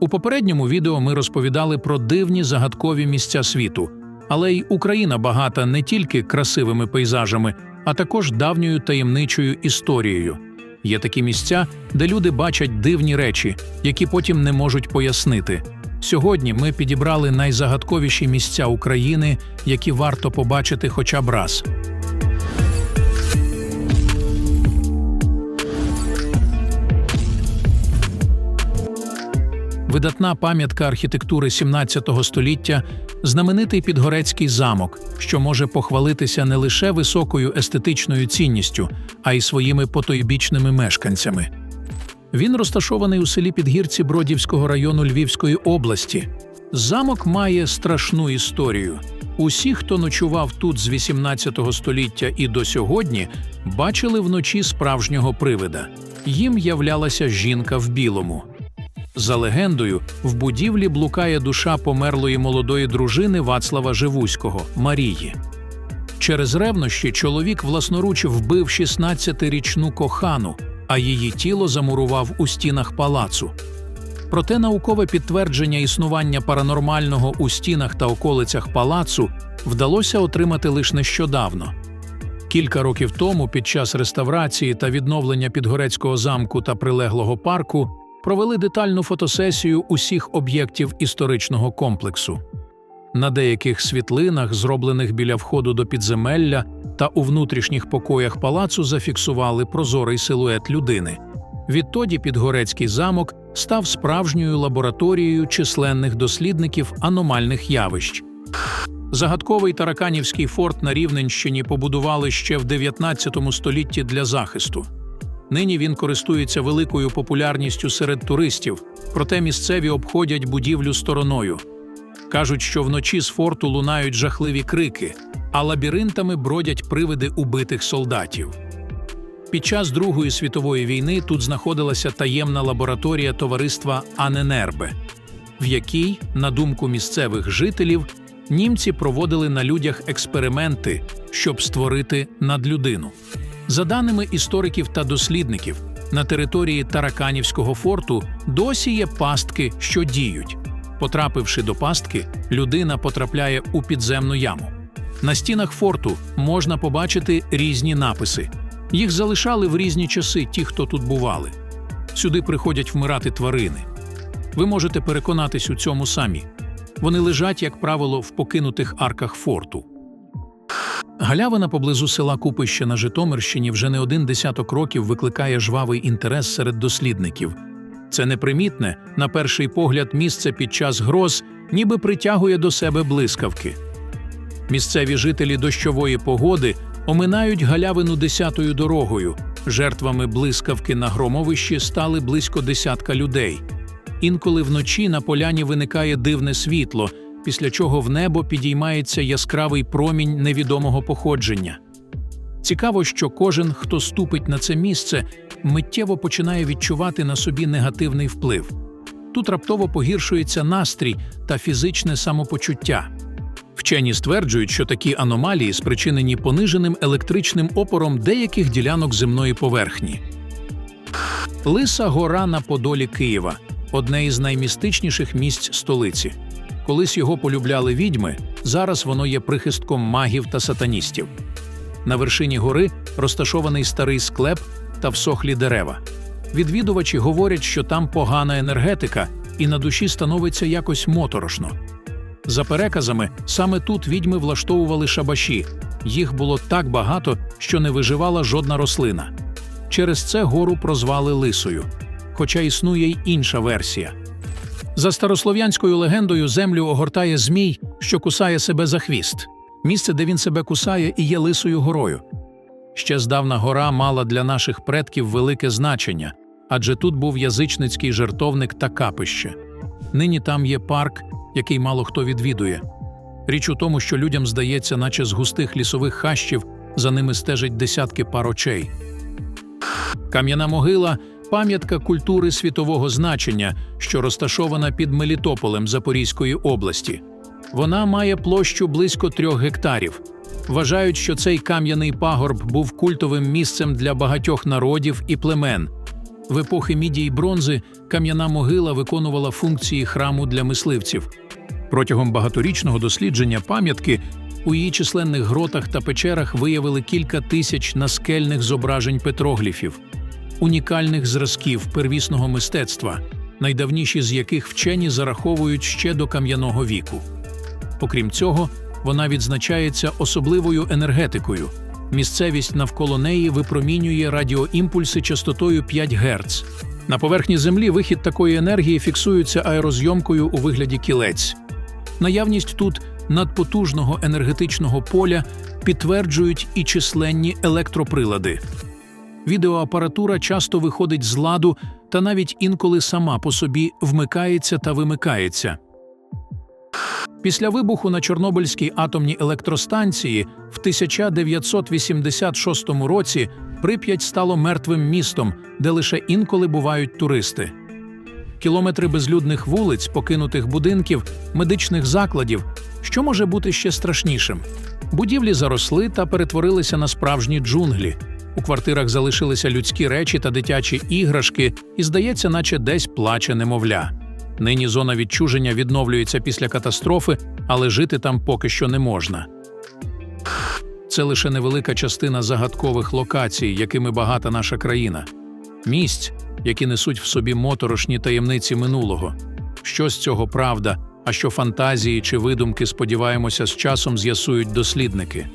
У попередньому відео ми розповідали про дивні загадкові місця світу, але й Україна багата не тільки красивими пейзажами, а також давньою таємничою історією. Є такі місця, де люди бачать дивні речі, які потім не можуть пояснити. Сьогодні ми підібрали найзагадковіші місця України, які варто побачити хоча б раз. Видатна пам'ятка архітектури 17 століття знаменитий Підгорецький замок, що може похвалитися не лише високою естетичною цінністю, а й своїми потойбічними мешканцями. Він розташований у селі Підгірці Бродівського району Львівської області. Замок має страшну історію. Усі, хто ночував тут з 18 століття і до сьогодні, бачили вночі справжнього привида. Їм являлася жінка в білому. За легендою, в будівлі блукає душа померлої молодої дружини Вацлава Живуського Марії. Через ревнощі чоловік власноруч вбив 16-річну кохану, а її тіло замурував у стінах палацу. Проте наукове підтвердження існування паранормального у стінах та околицях палацу вдалося отримати лише нещодавно. Кілька років тому, під час реставрації та відновлення Підгорецького замку та прилеглого парку, провели детальну фотосесію усіх об'єктів історичного комплексу. На деяких світлинах, зроблених біля входу до підземелля та у внутрішніх покоях палацу, зафіксували прозорий силует людини. Відтоді Підгорецький замок став справжньою лабораторією численних дослідників аномальних явищ. Загадковий Тараканівський форт на Рівненщині побудували ще в 19 столітті для захисту. Нині він користується великою популярністю серед туристів, проте місцеві обходять будівлю стороною. Кажуть, що вночі з форту лунають жахливі крики, а лабіринтами бродять привиди убитих солдатів. Під час Другої світової війни тут знаходилася таємна лабораторія товариства Аненербе, в якій, на думку місцевих жителів, німці проводили на людях експерименти, щоб створити надлюдину. За даними істориків та дослідників, на території Тараканівського форту досі є пастки, що діють. Потрапивши до пастки, людина потрапляє у підземну яму. На стінах форту можна побачити різні написи. Їх залишали в різні часи ті, хто тут бували. Сюди приходять вмирати тварини. Ви можете переконатись у цьому самі. Вони лежать, як правило, в покинутих арках форту. Галявина поблизу села Купище на Житомирщині вже не один десяток років викликає жвавий інтерес серед дослідників. Це непримітне, на перший погляд, місце під час гроз ніби притягує до себе блискавки. Місцеві жителі дощової погоди оминають галявину десятою дорогою. Жертвами блискавки на громовищі стали близько десятка людей. Інколи вночі на поляні виникає дивне світло, після чого в небо підіймається яскравий промінь невідомого походження. Цікаво, що кожен, хто ступить на це місце, миттєво починає відчувати на собі негативний вплив. Тут раптово погіршується настрій та фізичне самопочуття. Вчені стверджують, що такі аномалії спричинені пониженим електричним опором деяких ділянок земної поверхні. Лиса гора на Подолі Києва одне із наймістичніших місць столиці. Колись його полюбляли відьми, зараз воно є прихистком магів та сатаністів. На вершині гори розташований старий склеп та всохлі дерева. Відвідувачі говорять, що там погана енергетика, і на душі становиться якось моторошно. За переказами, саме тут відьми влаштовували шабаші. Їх було так багато, що не виживала жодна рослина. Через це гору прозвали лисою. Хоча існує й інша версія. За старослов'янською легендою землю огортає змій, що кусає себе за хвіст. Місце, де він себе кусає, і є лисою горою. Ще здавна гора мала для наших предків велике значення, адже тут був язичницький жертовник та капище. Нині там є парк, який мало хто відвідує. Річ у тому, що людям здається, наче з густих лісових хащів за ними стежать десятки пар очей. Кам'яна могила пам'ятка культури світового значення, що розташована під Мелітополем Запорізької області. Вона має площу близько трьох гектарів. Вважають, що цей кам'яний пагорб був культовим місцем для багатьох народів і племен. В епохи міді й бронзи кам'яна могила виконувала функції храму для мисливців. Протягом багаторічного дослідження пам'ятки у її численних гротах та печерах виявили кілька тисяч наскельних зображень петрогліфів, унікальних зразків первісного мистецтва, найдавніші з яких вчені зараховують ще до кам'яного віку. Окрім цього, вона відзначається особливою енергетикою. Місцевість навколо неї випромінює радіоімпульси частотою 5 Гц. На поверхні Землі вихід такої енергії фіксується аерозйомкою у вигляді кілець. Наявність тут надпотужного енергетичного поля підтверджують і численні електроприлади. Відеоапаратура часто виходить з ладу та навіть інколи сама по собі вмикається та вимикається. Після вибуху на Чорнобильській атомній електростанції в 1986 році Прип'ять стало мертвим містом, де лише інколи бувають туристи. Кілометри безлюдних вулиць, покинутих будинків, медичних закладів. Що може бути ще страшнішим? Будівлі заросли та перетворилися на справжні джунглі. У квартирах залишилися людські речі та дитячі іграшки, і здається, наче десь плаче немовля. Нині зона відчуження відновлюється після катастрофи, але жити там поки що не можна. Це лише невелика частина загадкових локацій, якими багата наша країна, місць, які несуть в собі моторошні таємниці минулого. Що з цього правда, а що фантазії чи видумки, сподіваємося, з часом з'ясують дослідники.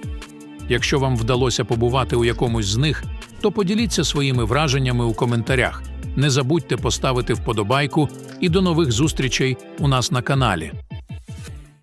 Якщо вам вдалося побувати у якомусь з них, то поділіться своїми враженнями у коментарях. Не забудьте поставити вподобайку і до нових зустрічей у нас на каналі.